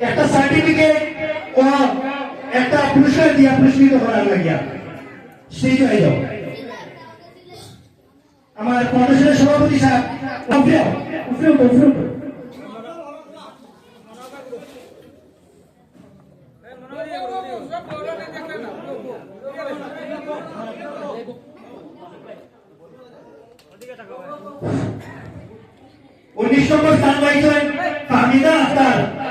একটা সার্টিফিকেট ও একটা পুরস্কার দিয়া পুরস্কৃত করার লাগিয়া। স্টেজ হয়ে যাও। আমার ফাউন্ডেশনের সভাপতি সাহেব। উনিশ নম্বর স্থান পাইছেন ফাহমিদা আক্তার।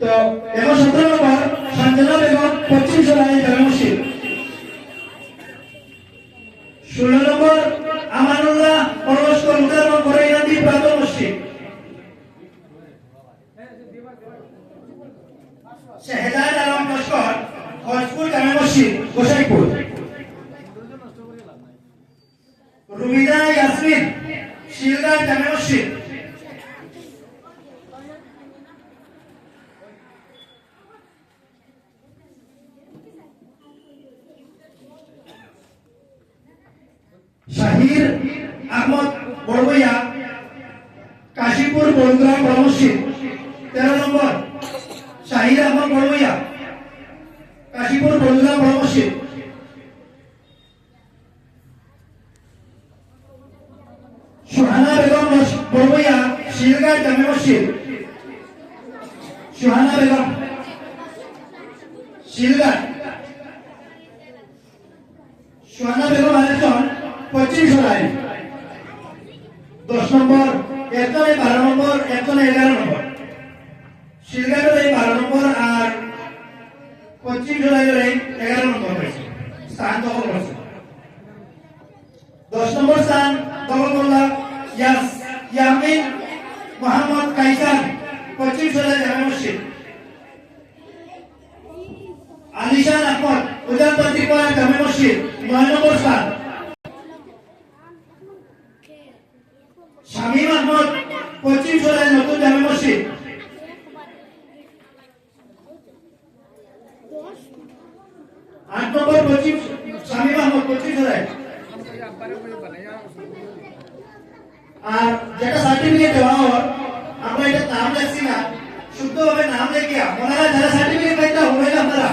তো এবং সতেরো নম্বর সঞ্জনা বেগম পশ্চিম সরাই জামে ষোলো নম্বর, আমানুল্লাহ কলকাতা এবং করাইনাদি প্রাতন মসজিদ। শেহজাদ আলম লস্কর হজপুর জামে মসজিদ, গোসাইপুর রুমিদা ইয়াসমিন শিলগাঁ জামে মসজিদ শাহির আহমদ বড়বইয়া কাশীপুর বনগ্রাম বড় মসজিদ তেরো নম্বর শাহির আহমদ বড়বইয়া কাশীপুর বনগ্রাম বড় মসজিদ সুহানা বেগম মস- বড়বইয়া শিলগাঁ জামে মসজিদ সুহানা বেগম শিলগাঁ সোহানা বেগম আরেকজন পশ্চিম সরাই দশ নম্বর, একজনে বারো নম্বর, একজনে এগারো নম্বর। শিলগাঁটের এই বারো নম্বর আর পশ্চিম সরাইয়ের এই এগারো নম্বর হয়েছে। স্থান দখল করছে। দশ নম্বর স্থান দখল করলা ইয়াস ইয়ামিন মোহাম্মদ কাইসান পশ্চিম সরাই জামে মসজিদ। আলিশান আহমদ উজানপুর ত্রিপুরা জামে মসজিদ নয় নম্বর স্থান শামীম আহমদ পশ্চিম সরাই নতুন জামে মসজিদ আট নম্বর পশ্চিম শামীম আহমদ পশ্চিম সরাই আর যেটা সার্টিফিকেট দেওয়া হয় আমরা এটা নাম লেখছি না শুদ্ধভাবে নাম লেখিয়া ওনারা যারা সার্টিফিকেট পাইতা হইলে আপনারা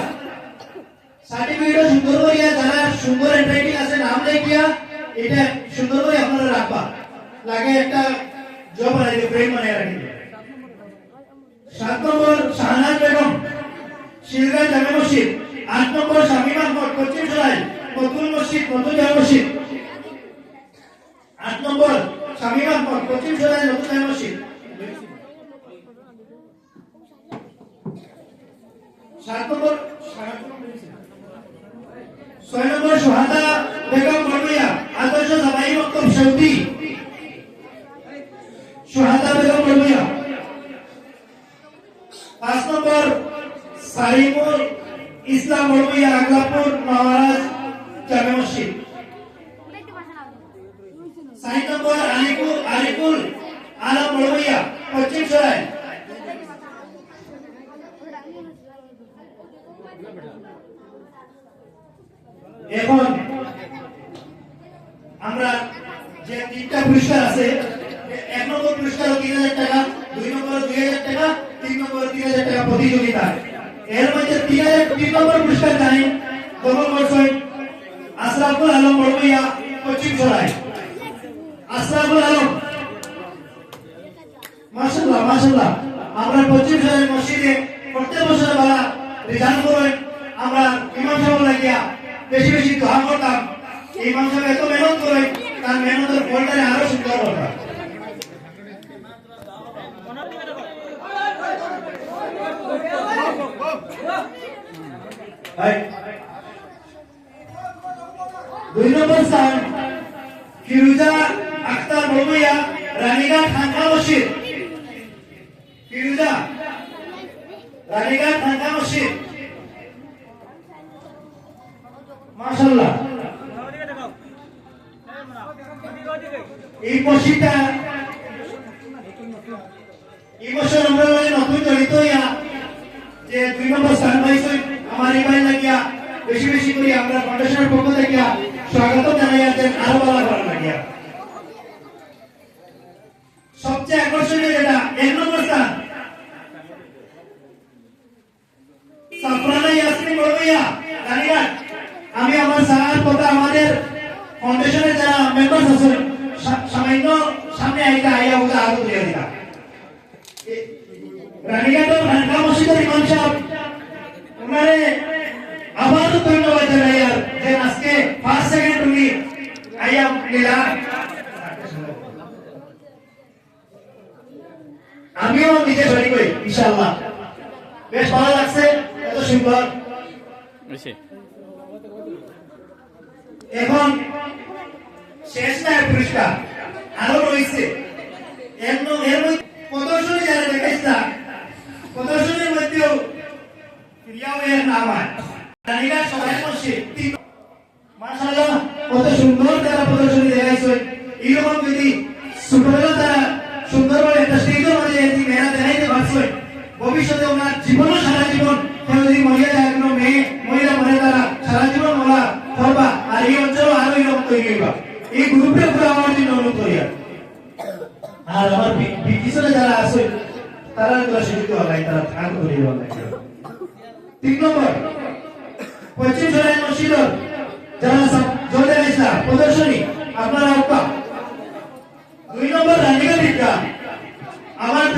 সার্টিফিকেট সুন্দর করিয়া যারা সুন্দর হ্যান্ডরাইটিং আছে নাম লেখিয়া এটা সুন্দর করে আপনারা রাখবা লাগে একটা জব বানাই ফ্রেম বানাই রাখি সাত নম্বর শাহনাজ বেগম শিলগাঁ জামে মসজিদ আট নম্বর শামীম আহমদ পশ্চিম সরাই নতুন মসজিদ নতুন জামে মসজিদ আট নম্বর শামীম আহমদ পশ্চিম নতুন মসজিদ সাত নম্বর ছয় নম্বর সোহাদা বেগম বড়মিয়া আদর্শ জামাই মক্তব সৌদি। সোহাদা বেগম বড়মিয়া পাঁচ নম্বর সালিমুল ইসলাম বড়মিয়া আগলাপুর মহারাজ জামে মসজিদ নম্বর আলিপুর আলিপুর আলম বড়মিয়া পশ্চিম এখন আমরা যে তিনটা পুরস্কার আছে, এক নম্বর পুরস্কার তিন হাজার টাকা, দুই নম্বর দুই হাজার টাকা, তিন নম্বর তিন হাজার টাকা প্রতিযোগিতা। এর মধ্যে তিন হাজার, তিন নম্বর পুরস্কার জানি দখল করছেন আশরাফুল আলম পশ্চিম আশরাফুল আলম মাশাল্লাহ মাশাল্লাহ আমরা পশ্চিম সরাই মসজিদে প্রত্যেক বছর বেলা করে আমরা ইমাম সাহেব লাগিয়া বেশি বেশি দোয়া করতাম। ইমাম সাহেব এত মেহনত করে, তার মেহনতের আরও সুন্দর করতাম দুই নম্বর স্থান, ফিরুজা আক্তার মলবইয়া রানীঘাট হাঙ্কা মসজিদ ফিরুজা রানীঘাট হাঙ্কা মসজিদ মাশাল্লাহ এই মসজিদটা এই বছর আমরা নতুন জড়িত হইয়া যে দুই নম্বর স্থান পাইছে আমার ইমাই লাগিয়া বেশি বেশি করে আমরা ফাউন্ডেশনের পক্ষ থেকে স্বাগত জানাইয়া আরও ভালো করার লাগিয়া। সবচেয়ে আকর্ষণীয় যেটা, এক নম্বর স্থান। রানীঘাট আমি আমার স্যার তথা আমাদের ফাউন্ডেশনের যারা মেম্বার্স আছেন, সা- সামান্য সামনে আইতা, আইয়া ওকে আরও তুলে দিলা এ- রানীঘাটের খানকা মসজিদের ইমাম সাহেব, ওনারে আবারও ধন্যবাদ জানাই আজকে ফার্স্ট সেকেন্ড উনি আইয়া লীলা আমিও নিজে সরি করি ইনশাআল্লাহ। বেশ ভালো লাগছে এত সুন্দর। এখন শেষ না পুরস্কার। আরও রয়েছে। ন- প্রদর্শনী যারা দেখাইছা প্রদর্শনীর মধ্যেও প্রিয়াও এর নাম হয়। সবাই মসজিদ তিন- মাশাআল্লাহ কত সুন্দর তারা প্রদর্শনী দেখাইছে এইরকম যদি ছোটবেলা তারা সুন্দরভাবে একটা স্টেজের মাঝে যদি মেয়েরা দেখাইতে পারছে ভবিষ্যতে ওনার জীবনও সারা জীবন কেউ যদি মহিলা যায় কোনো মেয়ে মহিলা মনে তারা সারা জীবন ওরা করবা আর এই অঞ্চল আরও এরকম তৈরি হইবা এই গ্রুপের উপরে আমার জন্য অনুরোধ করি আর। আর আমার বি- বি- পিছনে যারা আছে তারা এগুলো শিক্ষিত হবে তারা আগ্রহ করি হবে তিন নম্বর পশ্চিম সরাই মসজিদ যারা জোরে ইসলাম প্রদর্শনী আপনারা আপ্পা দুই নম্বর রানিকা দীর্ঘা আমার দুই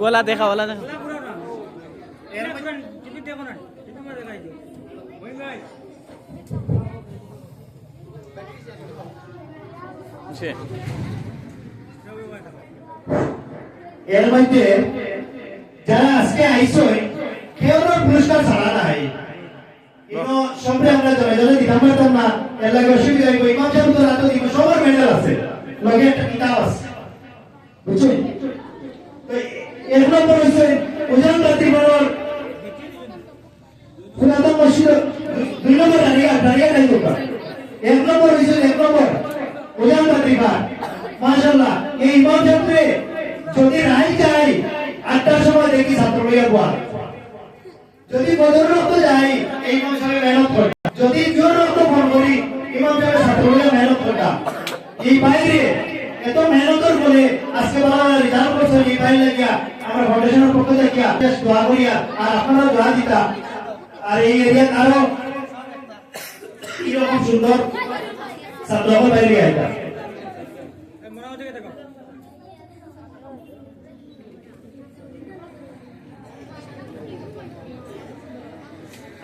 গোলা দেখা ওলা দেখা। এর মধ্যে যারা আজকে আইসো কেউ পুরস্কার ছাড়া নাই। সবরে আমরা জনে জনে দিতাম না এর লাগে অসুবিধা হইব ইমাম সাহেব তো রাতো দিব সবার মেডেল আছে, লগে একটা কিতাব আছে। বুঝছেন তো এর নম্বর হইছে বড়র পুরাতন মসজিদ, দুই নম্বর দাঁড়িয়ে দাঁড়িয়ে নাই দোকান এক নম্বর হইছে, এক নম্বর ওজন রাত্রি ঘাট মাশাআল্লাহ, এই ইমাম যদি রাই চাই, আটটার সময় দেখি ছাত্র লইয়া গোয়া। যদি বদর রক্ত যাই এই ইমাম সাহেব মেহনত করে। যদি জোর রক্ত ফোন করি ইমাম সাহেব ছাত্র লইয়া মেহনত করে এই বাইরে এত মেহনতের বলে আজকে বলা রিজার্ভ করছে এই বাইরে লাগিয়া আমার ফাউন্ডেশনের পক্ষ দোয়া করিয়া আর আপনারা দোয়া আর এই এরিয়া আরও সুন্দর বাইরে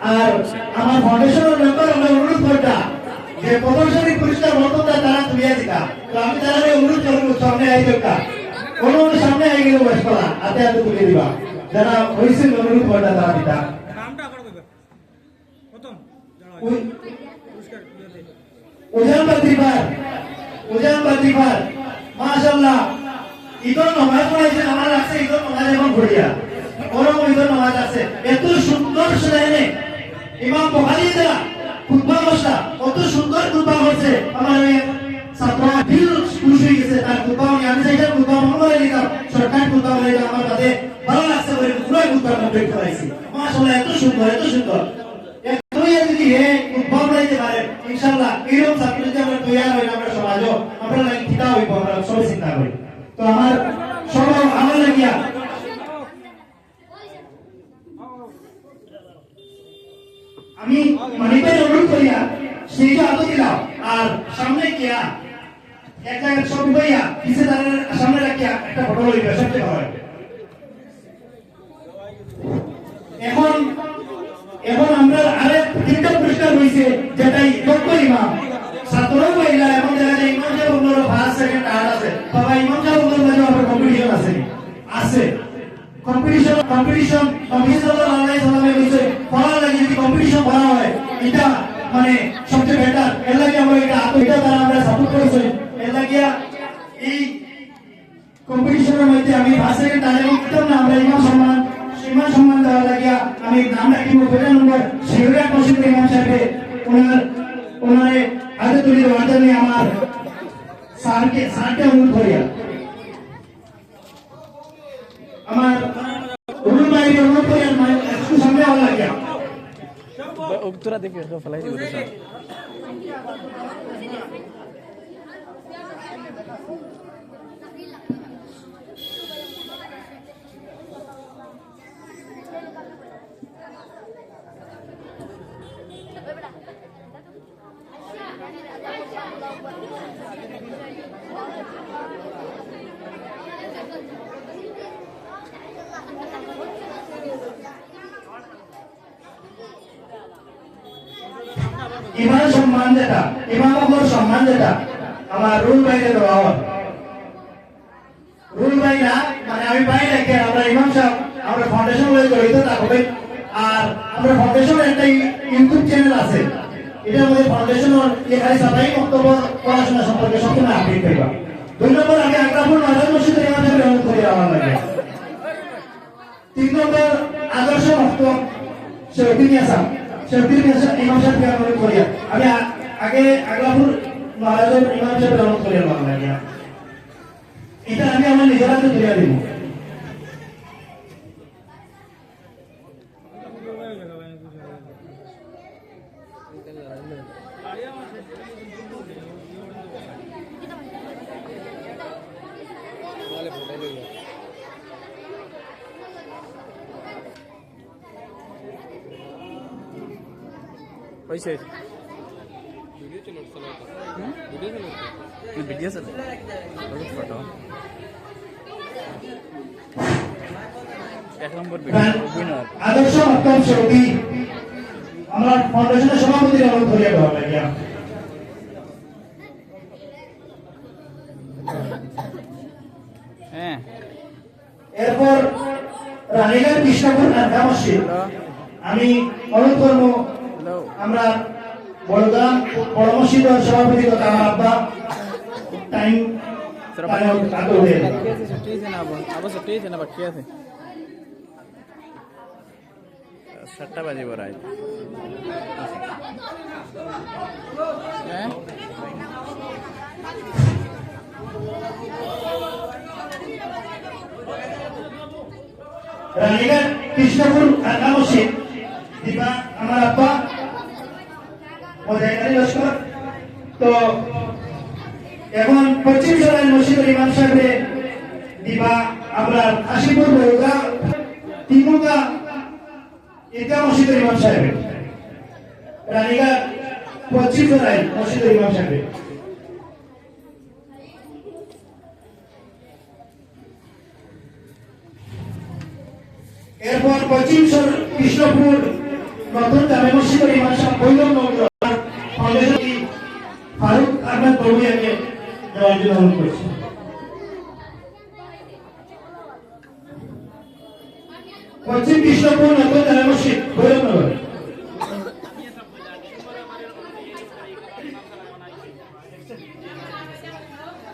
আর আমার ফাউন্ডেশনের মেম্বার আমরা অনুরোধ করতা যে প্রদর্শনী পুরস্কার মন্তব্য তারা তুলিয়া দিতা। তো আমি তারা অনুরোধ করব সামনে আই দরকার কোন সামনে আই গেলে করা হাতে হাতে তুলে দিবা। যারা হয়েছিল অনুরোধ করতা তারা দিতা। উজান বাতিবার উজান বাতিবার মাশাআল্লাহ। ঈদর নমাজ পড়াইছে আমার আছে ঈদর নমাজ এখন ঘুরিয়া। ওরম ঈদর নমাজ আছে। এত সুন্দর শুনাইনে ইমাম বুখারী দ্বারা করছে আমার ওই ছাত্র হয়ে গেছে, তার খুতবা আমি আমি চাইটা খুতবা আমরা নিলাম সরকার খুতবা নিলাম আমার তাদের ভালো লাগছে বলে পুরো খুতবা কমপ্লিট করাইছি। মাসাল্লাহ এত সুন্দর এত সুন্দর এতই যদি হে উদ্ভব হইতে পারে ইনশাআল্লাহ এরকম ছাত্র যদি আমরা তৈরি হই আমরা সমাজও আমরা লাগি কিতা হইব আমরা সবাই চিন্তা করি তো আমার সব আমার লাগিয়া আমি মানিকের অনুরোধ করিয়া স্টেজে আলো দিলাম আর সামনে গিয়া এক জায়গায় সব ভাইয়া পিছে তাদের সামনে রাখিয়া একটা ফটো লইবে সবচেয়ে ভালো লাগবে। এখন এখন আমরা আরেক তিনটা পুরস্কার হয়েছে যেটাই যোগ্য ইমাম ছাত্রও পাইলা এবং দেখা যায় ইমাম সাহেব অন্যরা ফার্স্ট সেকেন্ড থার্ড আছে বাবা ইমাম সাহেব অন্যর মাঝে আমার কম্পিটিশন আছে আছে কম্পিটিশন Thank you. যেটা আমার রুল বাইরে দেওয়া হয় রুল বাইরা মানে আমি পাই রেখে আমরা ইমাম সাহেব, আমরা ফাউন্ডেশন বলে জড়িত থাকবে আর আমরা ফাউন্ডেশন একটা ইউটিউব চ্যানেল আছে। এটার মধ্যে ফাউন্ডেশন এখানে সবাই বক্তব্য পড়াশোনা সম্পর্কে সবসময় আপডেট করবা দুই নম্বর, আমি আগ্রাপুর নজর মসজিদের ইমাম সাহেবের অনুরোধ করি আমার লাগে তিন নম্বর, আদর্শ ভক্ত শহীদ মিয়াসাম শহীদ মিয়াসাম ইমাম সাহেবকে অনুরোধ করি। আমি আগে আগ্রাপুর মহারাজের ইমাম সাহেবের অনুরোধ করি আমার লাগে এটা আমি আমার নিজের হাতে তুলে দিব হয়েছে ভিডিও চলে ফটো এক নম্বর উইনার আদর্শ আমার ফাউন্ডেশনের সভাপতির অনুরোধ করিয়া দেওয়া লাগে হ্যাঁ। এরপর রানীগঞ্জ কৃষ্ণপুর নাথা মসজিদ আমি অনুরোধ করব হ্যালো আমরা বড়গ্রাম বড় মসজিদের সভাপতি তথা আমার আব্বা টাইম তোরা টাইম বাকি আগে উঠে এলো। বাকি আছে ছুটি আছে তো এখন পশ্চিম সরাই মসজিদের ইমাম সাহেবে দিবা আমরা কাশীপুর বড়গা তিমুগা ঈদগা মসজিদের ইমাম রানীগঞ্জ পশ্চিম মসজিদের ইমাম এরপর পশ্চিম কৃষ্ণপুর নতুন জামে মসজিদের ইমাম সাহেব বৈলম অনুরোধ করছি। পশ্চিম কৃষ্ণপুর নতুন জামে মসজিদ বৈলম নগর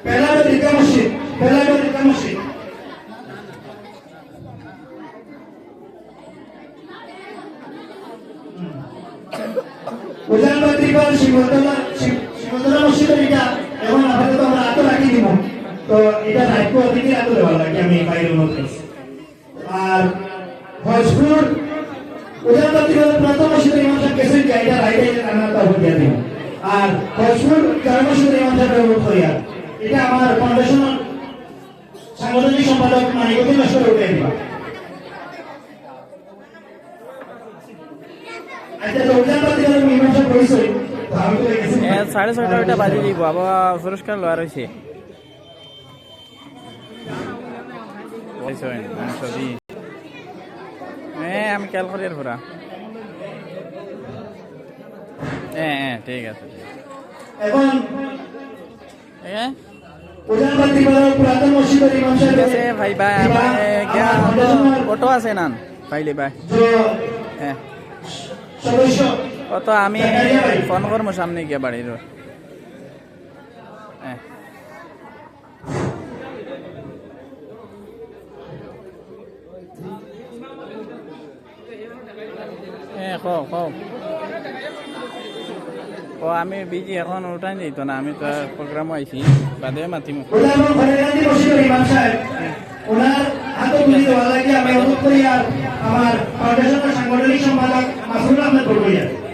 পেলাবে দীর্ঘা মসজিদ পেলাবে দীর্ঘা মসজিদ এখন আপাতত আতো রাখি দিব। তো এটা দায়িত্ব অতিথি আতো দেওয়া লাগে আমি বাইরে করছি আর ভোজপুর প্রথম ইমাম সাহেব গেছেন যে এটা তা যাবে আর ইমাম সাহেব করি এটা আমার ফাউন্ডেশন সাংগঠনিক সম্পাদক মানিকতি লস্কর উঠে দিবা আচ্ছা তো করেছে তো আমি তো সাড়ে ছয়টা ওইটা বাজে দিব। আবার পুরস্কার লওয়া রয়েছে হ্যাঁ আমি খেয়াল করি আর পুরা হ্যাঁ হ্যাঁ ঠিক আছে। ঠিক আছে। হ্যাঁ ভাই ভাই অটো আছে নান পাইলে ভাই হ্যাঁ অত আমি ফোন করব সামনে গিয়ে বাড়ির হ্যাঁ। হ্যাঁ কও কও। ও আমি বিজি এখন, উঠাই দিত না, আমি তো প্রোগ্রাম আইছি, বাদে মাতিমু। আমার সাংগঠনিক সম্পাদক মাসুল আহমেদ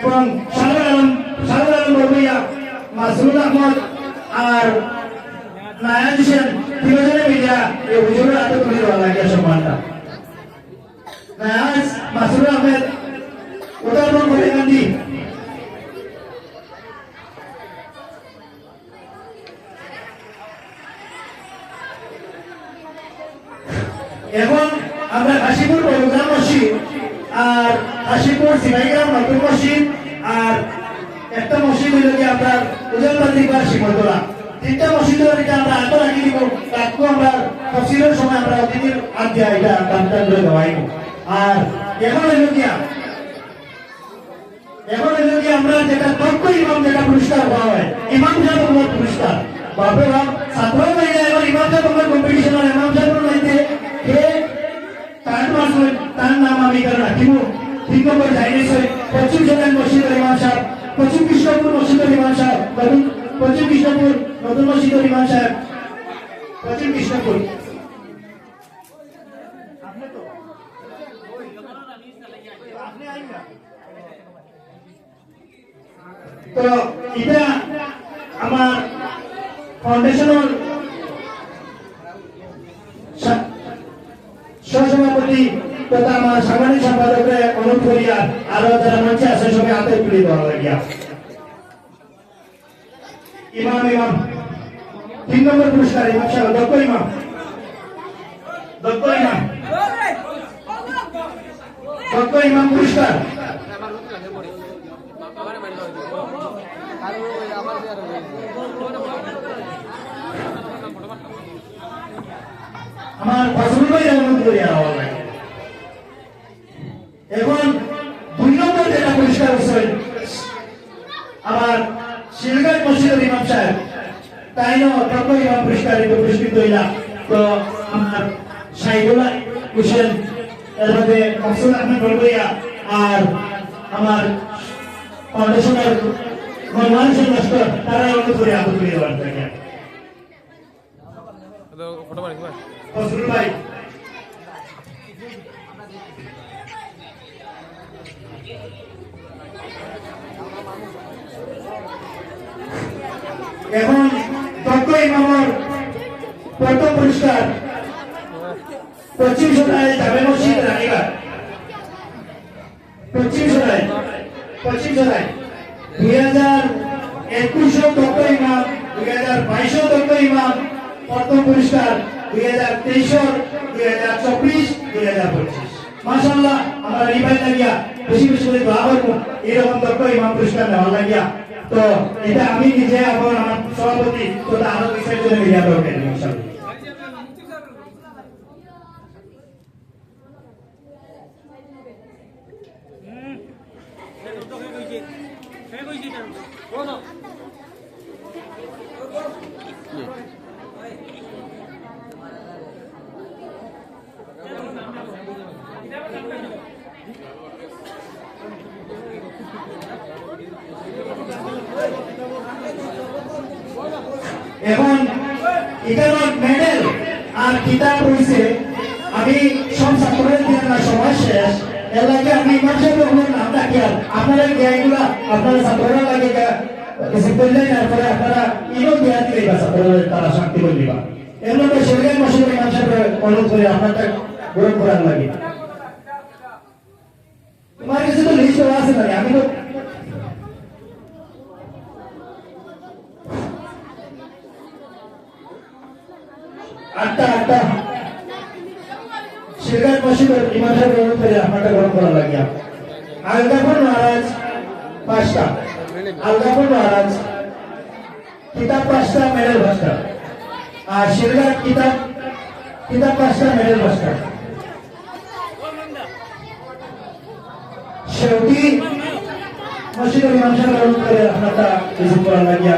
এবং সারুল আলম বড়ুইয়া মাসুল আহমদ আর নায়াজ হোসেন তিনজনে মিলিয়া এই হুজুরের হাতে তুলে দেওয়া লাগে সম্মানটা। নায়াজ মাসুল আহমেদ উদাহরণ করে গান্ধী। আমরা কাশীপুর মসজিদ আর কাশীপুর সিমাইগ্রাম নতুন মসজিদ আর একটা মসজিদ হইল কি আপনার উজলবাদী বা শিমতলা তিনটা মসজিদের এটা আমরা আগে রাখি দিব রাখব আমরা তফসিলের সময় আমরা অতিথির আগ এটা দামটা করে দেওয়াই আর এখন হইল কি এখন হইল কি আমরা যেটা দক্ষ ইমাম যেটা পুরস্কার পাওয়া হয়, ইমাম সাহেব পুরস্কার। বাপরে বাপ ছাত্র মহিলা এবং ইমাম সাহেব আমার কম্পিটিশন ইমাম সাহেব নাইতে কে তার নাম আমি এখানে রাখিব। তিন নম্বর জাইনিস হয় পশ্চিম জেলার মসজিদের ইমাম সাহেব, পশ্চিম কৃষ্ণপুর মসজিদের ইমাম সাহেব পশ্চিম কৃষ্ণপুর, নতুন মসজিদের ইমাম সাহেব। পশ্চিম কৃষ্ণপুর। তো এটা আমার ফাউন্ডেশনের সা- সহসভাপতি তথা আমার সাংবাদিক সম্পাদকরে অনুরোধ করিয়া আরও যারা মঞ্চে আছে, সবাই হাতে তুলে দেওয়া লাগিয়া ইমাম ইমাম। তিন নম্বর পুরস্কার, ইমাম সাহেব, দক্ষ ইমাম। দক্ষ ইমাম। দক্ষ ইমাম পুরস্কার। আমার ফসল এখন দুই নম্বর যেটা পরিষ্কার হচ্ছে আমার শিলগাঁও মসজিদের ইমাম সাহেব। তাই না অত্যন্ত ইমাম পুরস্কারিত পুরস্কৃত হইলা তো আমার সাইদুল্লাহ হোসেন এর মধ্যে মকসুদ আহমেদ বলবইয়া আর আমার ফাউন্ডেশনের মনমান সিং মাস্টার তারা অনুরোধ করে আবু করে দেওয়ার থাকে ফটো ভাই এখন দক্ষ ইমামর প্রথম পুরস্কার পশ্চিম সরাই জামে মসজিদ রানীবাগ। পশ্চিম সরাই পশ্চিম সরাই দুই হাজার একুশ দক্ষ ইমাম দুই হাজার বাইশ দক্ষ ইমাম প্রথম পুরস্কার দুই হাজার তেইশ দুই হাজার চব্বিশ দুই হাজার পঁচিশ। মাসাল্লাহ আমরা রিভাইল লাগিয়া বেশি বেশি করে দোয়া করব। এরকম দক্ষ ইমাম পুরস্কার নেওয়া লাগিয়া। তো এটা আমি নিজে এবং আমার সভাপতি তো আরও বিষয় জন্য মিডিয়া দরকার ইনশাআল্লাহ এখন এখানে মেডেল আর কিতাব রয়েছে আমি সব ছাত্রদের দিয়ে না সময় শেষ। এর লাগে আমি ইমাম সাহেব নাম ডাকি আর আপনারা জ্ঞানগুলা আপনারা ছাত্ররা লাগে কিছু করলেন, তারপরে আপনারা ইনো জ্ঞান দিলে বা ছাত্রদের তারা শান্তি করে দিবা এর মধ্যে শরীরের মশলা সাহেব অনুরোধ করে আপনাদের গ্রহণ করার লাগে তোমার তো লিস্ট দেওয়া আছে না আমি তো আটটা আটটা শিরগার মসজিদের ইমাম সাহেব গ্রহণ করে আপনারটা গ্রহণ করা লাগিয়া আলগাপুর মহারাজ পাঁচটা আলগাপুর মহারাজ কিতাব পাঁচটা মেডেল পাঁচটা আর শিরগার কিতাব কিতাব পাঁচটা মেডেল পাঁচটা शेवटी मशीनरी माणसाला ग्रहण करे आपणाचा रिझल्ट करा लाग्या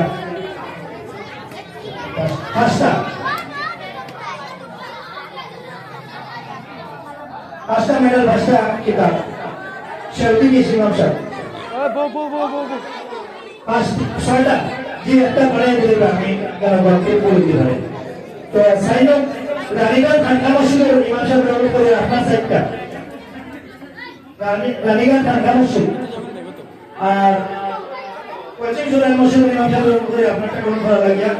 पाचटा पाचटा मेडल पाचटा किताब शेवटी घेशी माणसा পাঁচ ছয়টা জি একটা পড়াই দিলে আমি গণবাদকে বলে দিলে তো সাইন রানীগঞ্জ ঠান্ডা মসজিদের ইমাম সাহেব গ্রহণ করে আপনার সাইডটা রানী- রানীগঞ্জ ঠান্ডা মসজিদ আর পশ্চিম সুরান মসজিদের ইমাম সাহেব গ্রহণ করে আপনারটা গ্রহণ করা লাগিয়া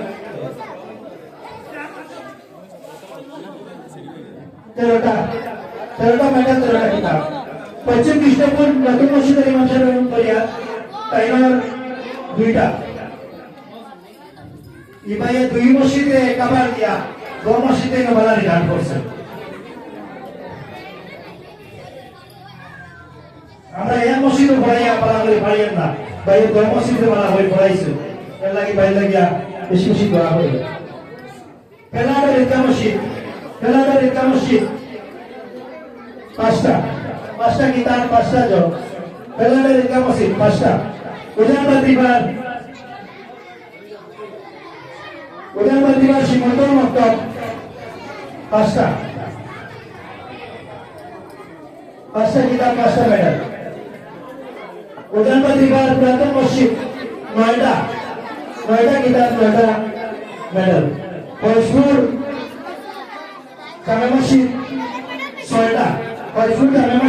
তেরোটা তেরোটা মেডাল তেরোটা কিতাব পশ্চিম কৃষ্ণপুর নতুন মসজিদের ইমাম সাহেব করিয়া তাইনার দুইটা ইবাইয়ে দুই মসজিদে কাবার দিয়া দো মসজিদে নবালা রিটার্ন করছে আমরা এক মসজিদে পড়াইয়া পালা করে পারিয়েন না বাইরে দো মসজিদে পালা হয়ে পড়াইছে এর লাগি বাইরে লাগিয়া বেশি বেশি করা হইল পেলাডের ঈদগা মসজিদ পেলাডের ঈদগা মসজিদ পাঁচটা। পাঁচটা কিতাব পাঁচটা জব পেলাডের ঈদগা মসজিদ পাঁচটা। উজান বাতিবার উজান বাতিবার সীমন্ত মক্তব পাঁচটা। পাঁচটা কিতাব পাঁচটা মেডাল উজান বাতিবার পুরাতন মসজিদ, নয়টা। নয়টা কিতাব নয়টা মেডাল ফরিদপুর জামে মসজিদ, ছয়টা। ফরিদপুর জামে মসজিদ